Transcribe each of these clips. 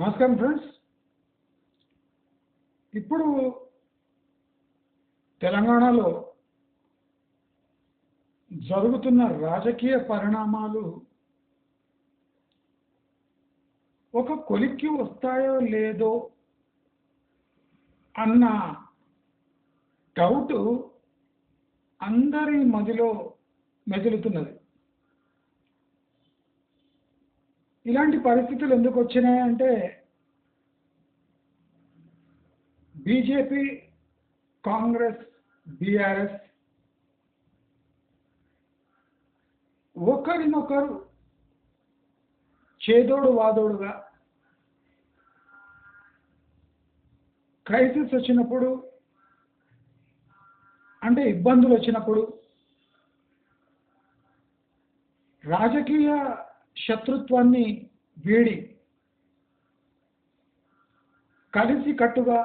నమస్కారం ఫ్రెండ్స్. ఇప్పుడు తెలంగాణలో జరుగుతున్న రాజకీయ పరిణామాలు ఒక కొలిక్కి వస్తాయో లేదో అన్న డౌట్ అందరి మదిలో మెదులుతున్నది. ఇలాంటి పరిస్థితులు ఎందుకు వచ్చినాయంటే బీజేపీ కాంగ్రెస్ బీఆర్ఎస్ ఒకరినొకరు చేదోడు వాదోడుగా క్రైసిస్ వచ్చినప్పుడు అంటే ఇబ్బందులు వచ్చినప్పుడు రాజకీయ శత్రుత్వాన్ని వీడి కలిసి కట్టుగా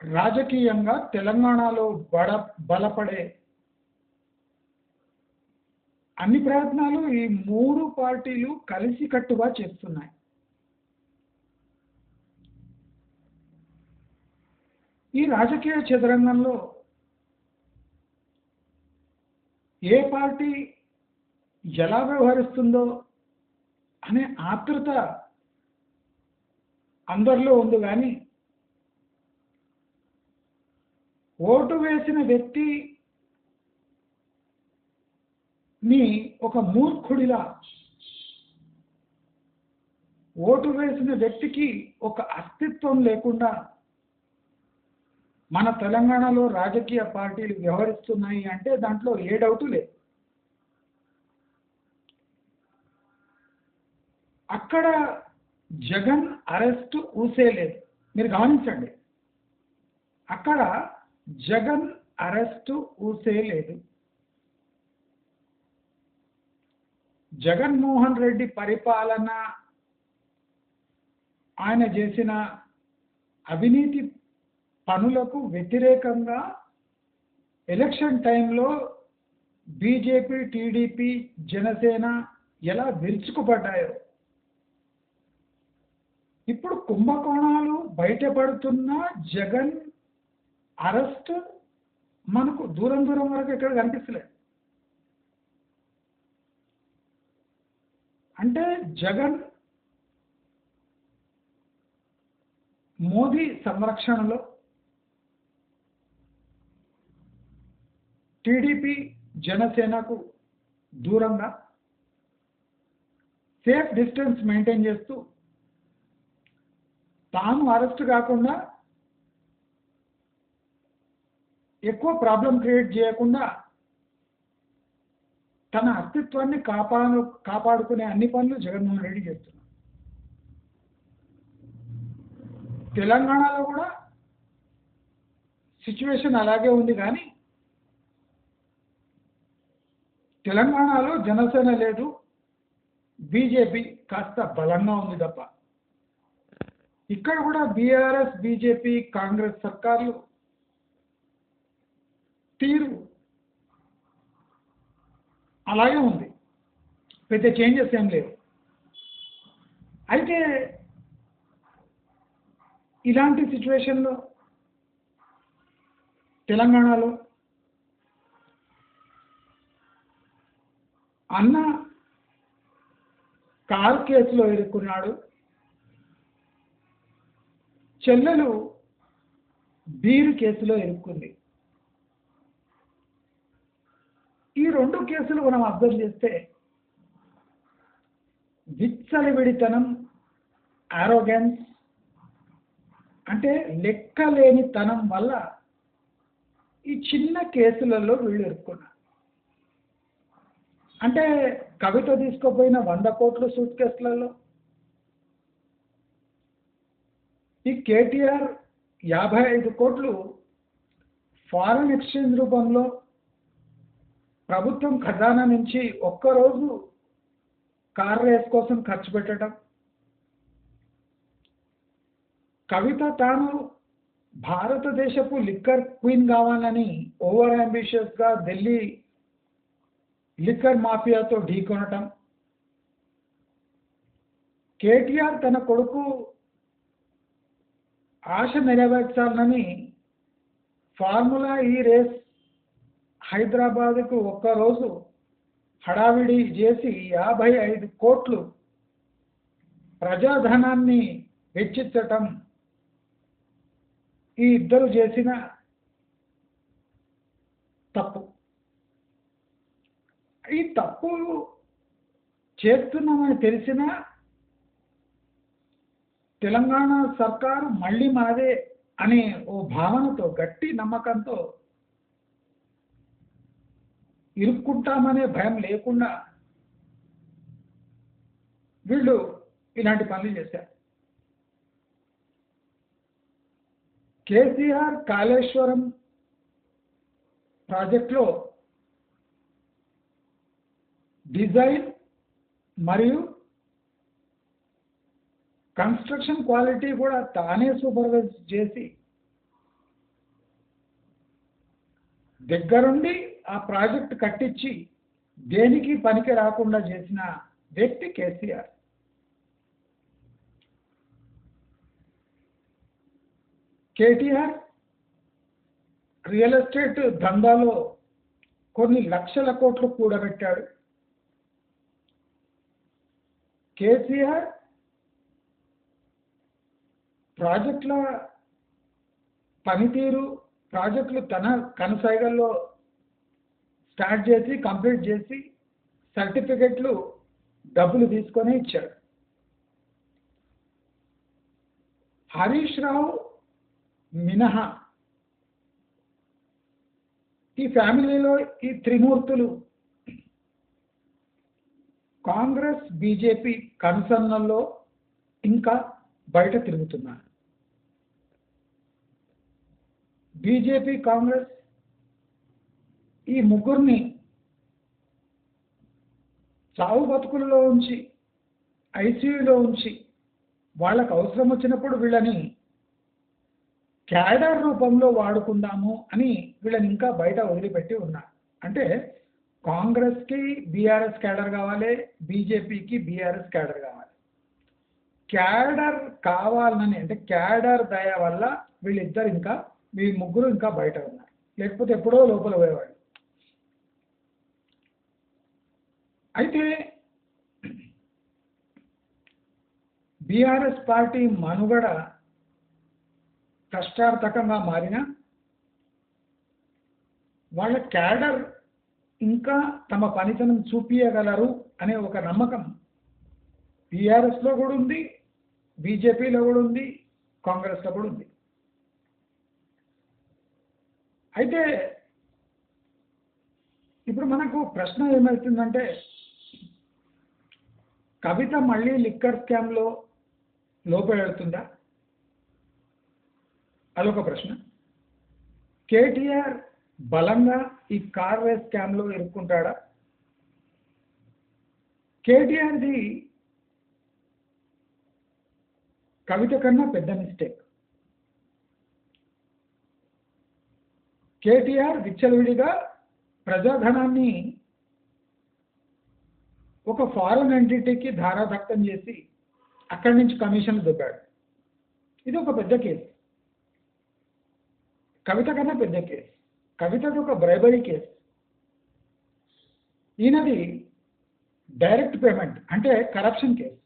రాజకీయంగా తెలంగాణలో బడ బలపడే అన్ని ప్రయత్నాలు ఈ మూడు పార్టీలు కలిసి కట్టుగా చేస్తున్నాయి. ఈ రాజకీయ చదరంగంలో ఏ పార్టీ ఎలా వ్యవహరిస్తుందో అనే ఆత్రుత అందరిలో ఉంది కానీ ఓటు వేసిన వ్యక్తి ని ఒక మూర్ఖుడిలా ఓటు వేసిన వ్యక్తికి ఒక అస్తిత్వం లేకుండా మన తెలంగాణలో రాజకీయ పార్టీలు వ్యవహరిస్తున్నాయి అంటే దాంట్లో ఏ డౌటు లేదు. అక్కడ జగన్ అరెస్ట్ ఊసే లేదు మీరు గమనించండి. అక్కడ జగన్ అరెస్ట్ ఊసే లేదు జగన్మోహన్ రెడ్డి పరిపాలన ఆయన చేసిన అవినీతి పనులకు వ్యతిరేకంగా ఎలక్షన్ టైంలో బీజేపీ టీడీపీ జనసేన ఎలా విరుచుకుపడ్డాయో ఇప్పుడు కుంభకోణాలు బయటపడుతున్న జగన్ అరెస్ట్ మనకు దూరం దూరం వరకు ఎక్కడ కనిపిస్తలేదు. అంటే జగన్ మోదీ సంరక్షణలో టీడీపీ జనసేనకు దూరంగా సేఫ్ డిస్టెన్స్ మెయింటైన్ చేస్తూ తాను అరెస్ట్ కాకుండా ఎక్కువ ప్రాబ్లం క్రియేట్ చేయకుండా తన అస్తిత్వాన్ని కాపాడు కాపాడుకునే అన్ని పనులు జగన్మోహన్ రెడ్డి చేస్తున్నారు తెలంగాణలో కూడా సిచ్యువేషన్ అలాగే ఉంది కానీ తెలంగాణలో జనసేన లేదు బీజేపీ కాస్త బలంగా ఉంది తప్ప. ఇక్కడ కూడా బీఆర్ఎస్ బీజేపీ కాంగ్రెస్ సర్కార్లు తీరు అలాగే ఉంది. పెద్ద చేంజెస్ ఏం లేవు. అయితే ఇలాంటి సిచ్యువేషన్లో తెలంగాణలో అన్న కారు కేసులో ఇరుక్కున్నాడు చెల్లెలు బీరు కేసులో ఇరుక్కుంది ఈ రెండు కేసులు మనం అర్థం చేస్తే విచ్చలవిడితనం ఆరోగెన్స్ అంటే లెక్కలేనితనం వల్ల ఈ చిన్న కేసులలో వీళ్ళు ఇరుక్కున్నారు అంటే కవిత తీసుకుపోయిన వంద కోట్ల సూట్ కేసులలో ఈ కేటీఆర్ యాభై ఐదు కోట్లు ఫారెన్ ఎక్స్చేంజ్ రూపంలో ప్రభుత్వం ఖజానా నుంచి ఒక్కరోజు కార్ రేస్ కోసం ఖర్చు పెట్టడం. కవిత తాను భారతదేశపు లిక్కర్ క్వీన్ కావాలని ఓవర్ అంబిషియస్గా ఢిల్లీ లిక్కర్ మాఫియాతో ఢీకొనటం. కేటీఆర్ తన కొడుకు ఆశ నెరవేర్చాలని ఫార్ములా ఈ రేస్ హైదరాబాద్కు ఒక్కరోజు హడావిడి చేసి యాభై ఐదు కోట్లు ప్రజాధనాన్ని వెచ్చించటం ఈ ఇద్దరు చేసిన తప్పు. ఈ తప్పు చేస్తున్నామని తెలిసినా తెలంగాణ సర్కారు మళ్ళీ మాదే అనే ఓ భావనతో గట్టి నమ్మకంతో ఇరుక్కుంటామనే భయం లేకుండా వీళ్ళు ఇలాంటి పనులు చేశారు. కేసీఆర్ కాళేశ్వరం ప్రాజెక్ట్లో డిజైన్ మరియు కన్స్ట్రక్షన్ క్వాలిటీ కూడా తానే సూపర్వైజ్ చేసి దగ్గరుండి ఆ ప్రాజెక్ట్ కట్టించి దేనికి పనికి రాకుండా చేసిన వ్యక్తి కేసీఆర్. కేటీఆర్ రియల్ ఎస్టేట్ దందాలో కొన్ని లక్షల కోట్లు కూడబెట్టాడు. కేసీఆర్ ప్రాజెక్టుల పనితీరు ప్రాజెక్టులు తన కనసాగల్లో స్టార్ట్ చేసి కంప్లీట్ చేసి సర్టిఫికెట్లు డబ్బులు తీసుకొని ఇచ్చాడు. హరీష్ రావు మినహా ఈ ఫ్యామిలీలో ఈ త్రిమూర్తులు కాంగ్రెస్ బీజేపీ కన్సర్నల్లో ఇంకా బయట తిరుగుతున్నారు. బీజేపీ కాంగ్రెస్ ఈ ముగ్గురిని చావు బతుకుల్లో ఉంచి ఐసీయూలో ఉంచి వాళ్ళకు అవసరం వచ్చినప్పుడు వీళ్ళని క్యాడర్ రూపంలో వాడుకుందాము అని వీళ్ళని ఇంకా బయట వదిలిపెట్టి ఉన్నారు. అంటే కాంగ్రెస్కి బీఆర్ఎస్ క్యాడర్ కావాలి బీజేపీకి బీఆర్ఎస్ క్యాడర్ కావాలి. క్యాడర్ కావాలని అంటే క్యాడర్ దయ వల్ల వీళ్ళిద్దరు ఇంకా మీ ముగ్గురు ఇంకా బయట ఉన్నారు. లేకపోతే ఎప్పుడో లోపల పోయేవాడు అయితే బీఆర్ఎస్ పార్టీ మనుగడ కష్టార్థకంగా మారిన వాళ్ళ క్యాడర్ ఇంకా తమ పనితనం చూపించగలరు అనే ఒక నమ్మకం బీఆర్ఎస్లో కూడా ఉంది బీజేపీలో కూడా ఉంది కాంగ్రెస్లో కూడా ఉంది. అయితే ఇప్పుడు మనకు ప్రశ్న ఏమవుతుందంటే కవిత మళ్ళీ లిక్కర్ స్కామ్లో లోపడుతుందా? అదొక ప్రశ్న. కేటీఆర్ బలంగా ఈ కార్ స్కామ్లో ఇరుక్కుంటాడా? కేటీఆర్ది కవిత కన్నా పెద్ద మిస్టేక్. కేటీఆర్ విచ్చలవిడిగా ప్రజాధనాన్ని ఒక ఫారెన్ ఎంటిటీకి ధారాదత్తం చేసి అక్కడి నుంచి కమిషన్ దొబ్బాడు. ఇది ఒక పెద్ద కేసు. కవిత కన్నా పెద్ద కేసు. కవితది ఒక బ్రైబరీ కేసు. ఈయనది డైరెక్ట్ పేమెంట్ అంటే కరప్షన్ కేసు.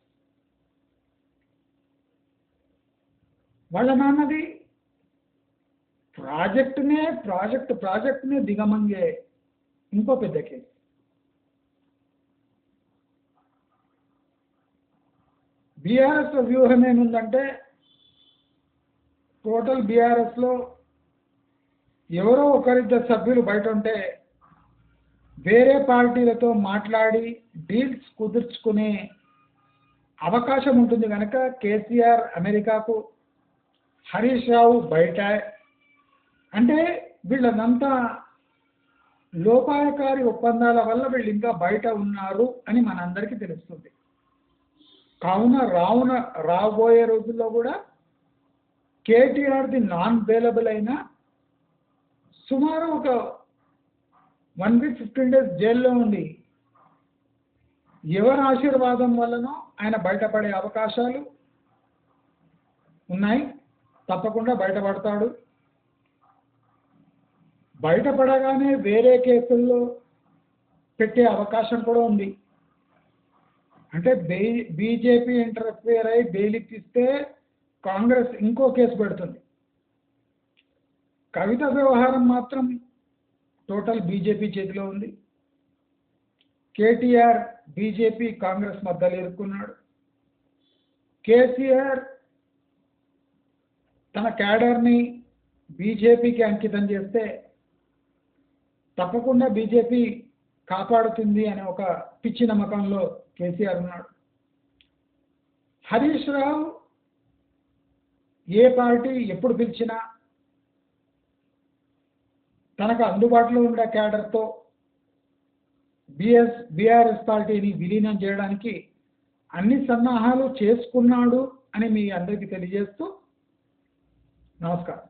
వాళ్ళ నాన్నది ప్రాజెక్ట్నే ప్రాజెక్ట్ ప్రాజెక్టునే దిగమంగే ఇంకో పెద్ద కేసు. బీఆర్ఎస్ వ్యూహం ఏముందంటే టోటల్ బీఆర్ఎస్లో ఎవరో ఒకరిద్దరు సభ్యులు బయట ఉంటే వేరే పార్టీలతో మాట్లాడి డీల్స్ కుదుర్చుకునే అవకాశం ఉంటుంది కనుక కేసీఆర్ అమెరికాకు హరీష్ రావు బయట అంటే వీళ్ళనంతా లోపాయకారి ఒప్పందాల వల్ల వీళ్ళు ఇంకా బయట ఉన్నారు అని మనందరికీ తెలుస్తుంది. కావున రావున రాబోయే రోజుల్లో కూడా కేటీఆర్ది నాన్ అవైలబుల్ అయిన సుమారు ఒక వన్ వీక్ ఫిఫ్టీన్ డేస్ జైల్లో ఉండి ఎవరి ఆశీర్వాదం వల్లనో ఆయన బయటపడే అవకాశాలు ఉన్నాయి. తప్పకుండా బయటపడతాడు. బయటపడగానే వేరే కేసుల్లో పెట్టే అవకాశం కూడా ఉంది. అంటే బే బీజేపీ ఇంటర్ఫియర్ అయి బెయిల్ ఇస్తే కాంగ్రెస్ ఇంకో కేసు పెడుతుంది. కవిత వ్యవహారం మాత్రం టోటల్ బీజేపీ చేతిలో ఉంది. కేటీఆర్ బీజేపీ కాంగ్రెస్ మధ్యలో ఎదుర్కొన్నాడు కేసీఆర్ తన క్యాడర్ని బీజేపీకి అంకితం చేస్తే తప్పకుండా బీజేపీ కాపాడుతుంది అనే ఒక పిచ్చి నమ్మకంలో కేసీఆర్ ఉన్నాడు. హరీష్ రావు ఏ పార్టీ ఎప్పుడు పిలిచినా తనకు అందుబాటులో ఉండే క్యాడర్తో బిఎస్ బీఆర్ఎస్ పార్టీని విలీనం చేయడానికి అన్ని సన్నాహాలు చేసుకున్నాడు అని మీ అందరికీ తెలియజేస్తూ నమస్కారం.